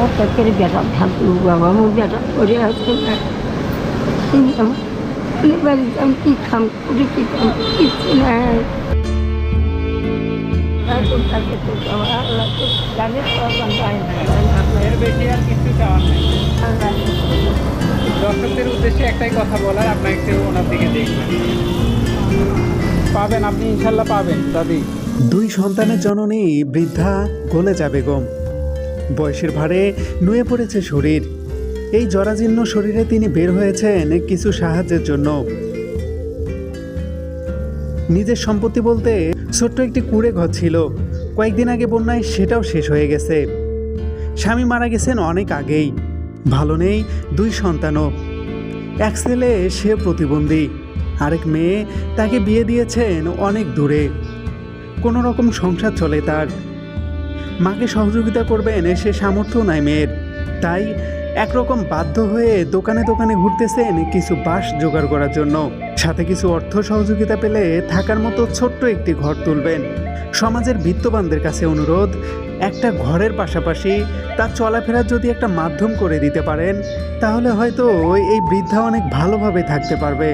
বেটা বাবা আমার বেটা বাড়িতে আমি কী খাম করে কী খাম কিচ্ছু না দর্শকদের উদ্দেশ্যে একটাই কথা বলার আপনার একটু ওনার দিকে দেখবেন পাবেন আপনি ইনশাল্লাহ পাবেন দাদি। দুই সন্তানের জননী বৃদ্ধা গোলেজা বেগম বয়সের ভারে নুয়ে পড়েছে শরীর। এই জরাজীর্ণ শরীরে তিনি বের হয়েছেন কিছু সাহায্যের জন্য। নিজের সম্পত্তি বলতে ছোট্ট একটি কুড়ে ঘর ছিল। কয়েকদিন আগে বন্যায় সেটাও শেষ হয়ে গেছে। স্বামী মারা গেছেন অনেক আগেই। ভালো নেই, দুই সন্তানও। এক ছেলে, সে প্রতিবন্ধী। আরেক মেয়ে, তাকে বিয়ে দিয়েছেন অনেক দূরে। কোনো রকম সংসার চলে তার। মাকে সহযোগিতা করবেন সে সামর্থ্য নাই মেয়ের। তাই একরকম বাধ্য হয়ে দোকানে দোকানে ঘুরতেছেন কিছু বাঁশ জোগাড় করার জন্য। সাথে কিছু অর্থ সহযোগিতা পেলে থাকার মতো ছোট্ট একটি ঘর তুলবেন। সমাজের বিত্তবানদের কাছে অনুরোধ, একটা ঘরের পাশাপাশি তার চলাফেরার যদি একটা মাধ্যম করে দিতে পারেন, তাহলে হয়তো এই বৃদ্ধা অনেক ভালোভাবে থাকতে পারবে।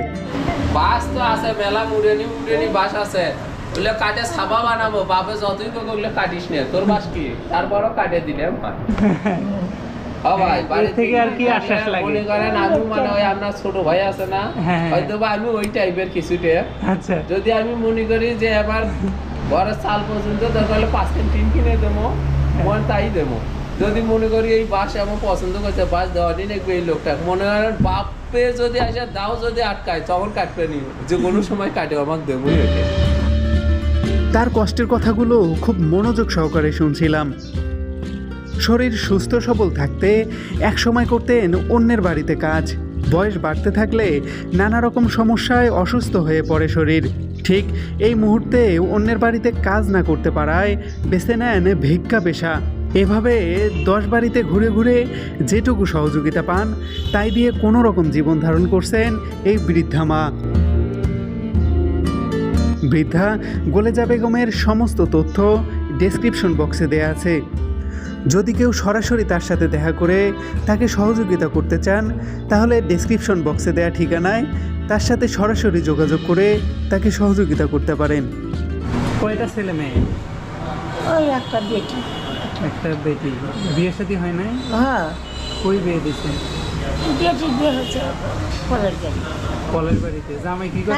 বাস তো আছে, মেলা মুড়েনি মুড়েনি বাস আছে। ওগুলো কাটে সাবা বানাবো বাপে যতই ওগুলো কাটিস নে তোর বাস কি? তারপরও কাটে বাড়ি লাগে? মনে করেন আমি মানে ওই আপনার ছোট ভাই আছে না হ্যাঁ। হয়তো বা আমি ওই টাইপের কিছুতে। আচ্ছা। যদি আমি মনে করি যে ঘরের সাল পর্যন্ত দরকার হলে পাঁচ তিন টিন কিনে দেবো মন তাই দেবো। যদি মনে করি এই বাস এমন পছন্দ করছে বাস দেওয়াটি দেখবে এই লোকটা? মনে করেন বাপে যদি আসে দাও যদি আটকায় তখন কাটবে নি। যে কোনো সময় কাটে আমাকে দেবো তার কষ্টের কথাগুলো খুব মনোযোগ সহকারে শুনছিলাম। শরীর সুস্থ সবল থাকতে এক সময় করতেন অন্যের বাড়িতে কাজ। বয়স বাড়তে থাকলে নানা রকম সমস্যায় অসুস্থ হয়ে পড়ে শরীর। ঠিক এই মুহূর্তে অন্যের বাড়িতে কাজ না করতে পারায় বেছে নেন ভিক্ষা পেশা। এভাবে দশ বাড়িতে ঘুরে ঘুরে যেটুকু সহযোগিতা পান, তাই দিয়ে কোনো রকম জীবন ধারণ করছেন এই বৃদ্ধা মা। বৃদ্ধা গোলেজা বেগমের সমস্ত তথ্য ডেসক্রিপশন বক্সে দেয়া আছে। যদি কেউ সরাসরি তার সাথে দেখা করে তাকে সহযোগিতা করতে চান তাহলে ডেসক্রিপশন বক্সে দেয়া ঠিকানায় তার সাথে সরাসরি যোগাযোগ করে তাকে সহযোগিতা করতে পারেন। কয়টা ছেলে মেয়ে? ওই একটা বেটি। একটা বেটি। বিয়ে শাদী হয় নাই? হ্যাঁ। কই বিয়ে দিছে? হচ্ছে কলের বাড়িতে। জামাই কি করে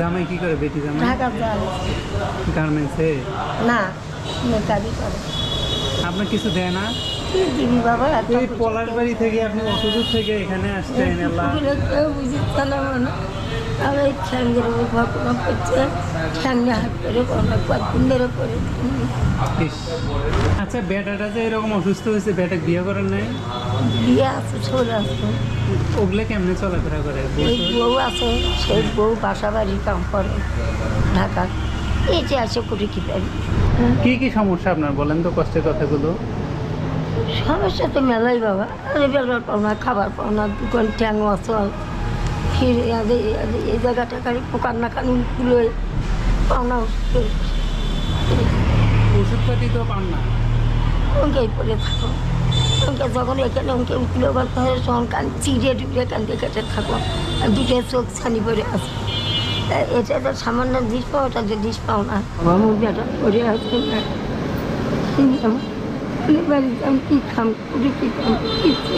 জামাই কি করে বেটি জামাই? ঢাকা যান গার্মেন্টসে? না মেকারি করে। আপনার কিছু দেয় না? কি দিবি বাবা এই পলাশ বাড়ি থেকে আপনি অসুযোগ থেকে এখানে আসছেন আল্লাহ। এগুলো কেউ বুঝতে না মানে আর এই ঠ্যাঙ্গের উপর ঘটনা করছে। ঠ্যাঙ্গে হাত করে কোনো কয়েকদিন ধরে করে আচ্ছা বেটাটা যে এরকম অসুস্থ হয়েছে বেটা বিয়ে করেন নাই? বিয়ে আছে ছোট আছে। ওগুলো কেমনে চলাফেরা করে? ওই বউ আছে সেই বউ বাসা বাড়ি কাম করে ঢাকা এই যে আছে কুটি কি পারি কি কি সমস্যা আপনার? বলেন তো কষ্টের কথাগুলো। সমস্যা তো মেলাই বাবা। আরে বেলার পাও না খাবার পাও না দোকান ট্যাং অচল ফিরে এই জায়গাটা কারি পোকার না কানুন তুলে পাও না ওষুধপাতি তো পান না। ওকে পরে থাকো। যখন এখানে ওকে উঠল হয় তখন কান চিড়ে ডুবলে কান দিয়ে কেটে থাকো আর দুটো চোখ ছানি পরে আছে। এটা তো সামান্য দিস পাও ওটা যে দিস পাও না। আমার বেটা পরে আছে বাড়িতে আমি কী খাম? করি কী খাম? কিচ্ছু